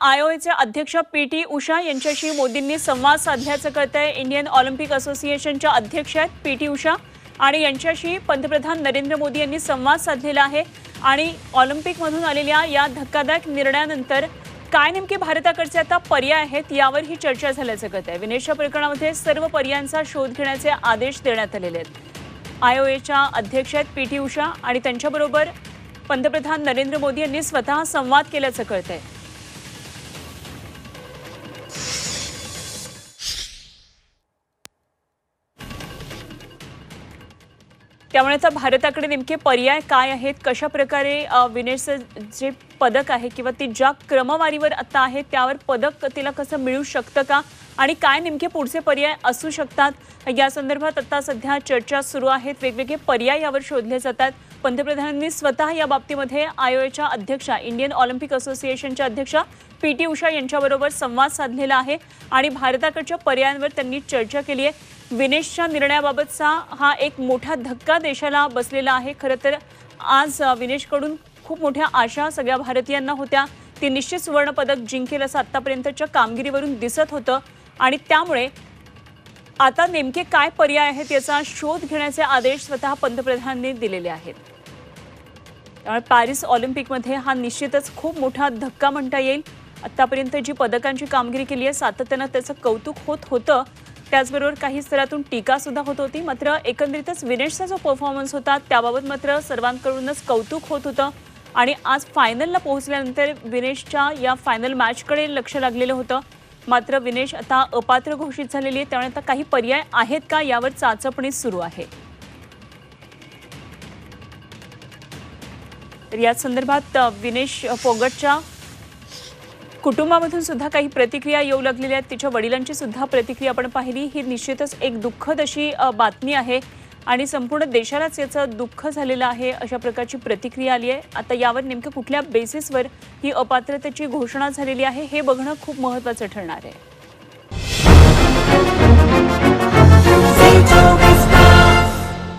आयओएचे अध्यक्ष P T Usha यांच्याशी मोदींनी संवाद साधल्याचं कळतंय इंडियन ऑलिम्पिक असोसिएशनच्या अध्यक्ष आहेत पी टी उषा आणि यांच्याशी पंतप्रधान नरेंद्र मोदी यांनी संवाद साधलेला आहे. आणि ऑलिम्पिकमधून आलेल्या या धक्कादायक निर्णयानंतर काय नेमके भारताकडचे आता पर्याय आहेत यावर ही चर्चा झाल्याचं कळत आहे. विनेशच्या प्रकरणामध्ये सर्व पर्यायांचा शोध घेण्याचे आदेश देण्यात आलेले आहेत. आयओएच्या अध्यक्ष आहेत पी टी उषा आणि त्यांच्याबरोबर पंतप्रधान नरेंद्र मोदी यांनी स्वतः संवाद केल्याचं कळतंय त्यामुळे आता भारताकडे नेमके पर्याय काय आहेत? कशा प्रकारे विनेशचं जे पदक आहे किंवा ती ज्या क्रमवारीवर आता आहे त्यावर पदक तिला कसं मिळू शकतं का? आणि काय नेमके पुढचे पर्याय असू शकतात? या संदर्भात आता सध्या चर्चा सुरू आहेत. वेगवेगळे पर्याय यावर शोधले जातात. पंतप्रधानांनी स्वतः या बाबतीमध्ये आयोएच्या अध्यक्षा इंडियन ऑलिम्पिक असोसिएशनच्या अध्यक्षा पी टी उषा यांच्याबरोबर संवाद साधलेला आहे आणि भारताकडच्या पर्यायांवर त्यांनी चर्चा केली आहे. विनेशच्या निर्णयाबाबतचा हा एक मोठा धक्का देशाला बसलेला आहे. खरं तर आज विनेशकडून खूप मोठ्या आशा सगळ्या भारतीयांना होत्या. ती निश्चित सुवर्णपदक जिंकेल असं आत्तापर्यंतच्या कामगिरीवरून दिसत होतं. आणि त्यामुळे आता नेमके काय पर्याय आहेत याचा शोध घेण्याचे आदेश स्वतः पंतप्रधानांनी दिलेले आहेत. त्यामुळे पॅरिस ऑलिम्पिकमध्ये हा निश्चितच खूप मोठा धक्का म्हणता येईल. आत्तापर्यंत जी पदकांची कामगिरी केली आहे सातत्यानं त्याचं कौतुक होत होतं. त्याचबरोबर काही स्तरातून टीका सुद्धा होत होती. मात्र एकंदरीतच विनेशचा जो परफॉर्मन्स होता त्याबाबत मात्र सर्वांकडूनच कौतुक होत होतं. आणि आज फायनलला पोहोचल्यानंतर विनेशच्या या फायनल मॅचकडे लक्ष लागलेलं होतं. मात्र विनेश आता अपात्र घोषित झालेली आहे. त्यामुळे आता काही पर्याय आहेत का? यावर चाचपणी सुरू आहे. या संदर्भात विनेश फोगटच्या कुटुंबामधून सुद्धा काही प्रतिक्रिया येऊ लागलेल्या आहेत. तिच्या वडिलांची सुद्धा प्रतिक्रिया आपण पाहिली. ही निश्चितच एक दुःखद अशी बातमी आहे. आणि संपूर्ण देशालाच याचं दुःख झालेलं आहे अशा प्रकारची प्रतिक्रिया आली आहे. आता यावर नेमकं कुठल्या बेसिसवर ही अपात्रतेची घोषणा झालेली आहे हे बघणं खूप महत्त्वाचं ठरणार आहे.